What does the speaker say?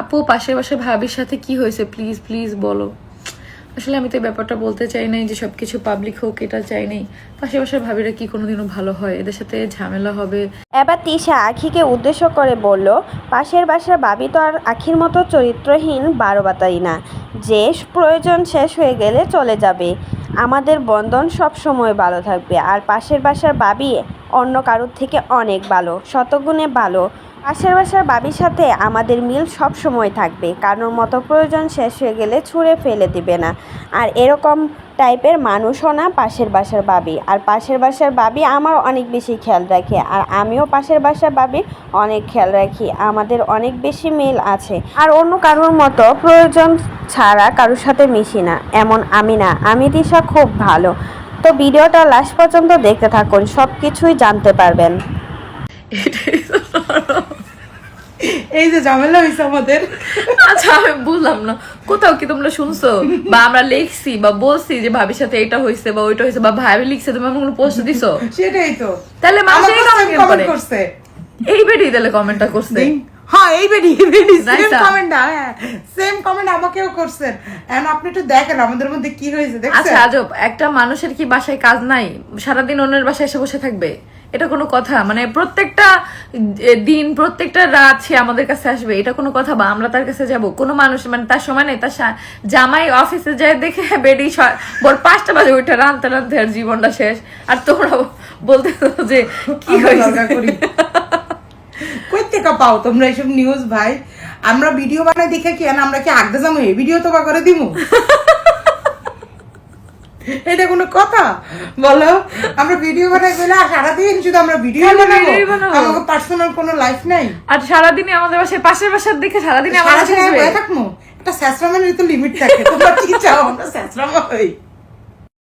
আপু, পাশের বাসার ভাবির সাথে কি হয়েছে? প্লিজ প্লিজ বলো। আসলে আমি তো এই ব্যাপারটা বলতে চাই নাই যে সব কিছু পাবলিক হোক, এটা চাই নাই। পাশের বাসার ভাবিরা কি কোনোদিনও ভালো হয়? এদের সাথে ঝামেলা হবে। এবার তিশা আখিকে উদ্দেশ্য করে বলল, পাশের বাসার বাবি তো আর আখির মতো চরিত্রহীন বারোবাতাই না। যে প্রয়োজন শেষ হয়ে গেলে চলে যাবে। আমাদের বন্ধন সব সময় ভালো থাকবে। আর পাশের বাসার বাবি অন্য কারোর থেকে অনেক ভালো, শতগুণে ভালো। পাশের বাসার বাবির সাথে আমাদের মিল সব সময় থাকবে, কারোর মতো প্রয়োজন শেষ হয়ে গেলে ছুঁড়ে ফেলে দিবে না। আর এরকম টাইপের মানুষও না পাশের বাসার বাবি। আর পাশের বাসার বাবি আমার অনেক বেশি খেয়াল রাখে, আর আমিও পাশের বাসার বাবির অনেক খেয়াল রাখি। আমাদের অনেক বেশি মিল আছে। আর অন্য কারোর মতো প্রয়োজন ছাড়া কারোর সাথে মিশি না। এমন আমি না। আমি দিশা খুব ভালো। তো ভিডিওটা লাস্ট পর্যন্ত দেখতে থাকুন সব কিছুই জানতে পারবেন। এই যে ঝামেলা হয়েছে আমাদের। আচ্ছা আমি বুঝলাম না। কোথাও কি তোমরা শুনছো? বা আমরা লিখছি বা বলছি যে ভাবির সাথে এটা হয়েছে বা ওইটা হয়েছে বা ভাবি লিখছে তুমি আমাকে কোনো পোস্ট দিছো? সেটাই তো। তাহলে মানুষ আমার এই করে। করছে। এই বেটি তাহলে কমেন্টটা করছে। হ্যাঁ এই বেডি বেডি সেম. কমেন্ট হ্যাঁ সেম কমেন্ট আমাকেও করছেন। এখন আপনি একটু দেখেন আমাদের মধ্যে কি হয়েছে আচ্ছা আজব একটা মানুষের কি বাসায় কাজ নাই? সারাদিন অন্যের বাসায় এসে বসে থাকবে? এটা কোনো কথা? মানে প্রত্যেকটা দিন প্রত্যেকটা রাত সে আমাদের কাছে আসবে এটা কোনো কথা? বা আমরা তার কাছে যাব? কোনো মানুষ মানে তার সময় নেই তার জামাই অফিসে যায় দেখে বেডি ছ- ভোর পাঁচটা বাজে ওইটা রানতে রানতে আর জীবনটা শেষ। আর তোমরা বলতে যে কি হয়েছে? থেকে পাও তোমরা এইসব নিউজ ভাই। আমরা ভিডিও বানাই দেখে কি আমরা কি আগতে যাব? এই ভিডিও তো বা করে দিমু। এটা কোনো কথা? বলো আমরা ভিডিও বানাই গেলে আর সারাদিন শুধু আমরা ভিডিও বানাবো? আমাকে পার্সোনাল কোনো লাইফ নাই। আর সারাদিনই আমাদের বাসায় পাশের বাসার দেখে সারাদিনই আমাদের সারাদিন বাসায় থাকব একটা স্যাসরামের তো লিমিট থাকে। তোমরা কি চাও আমরা স্যাসরামা হই।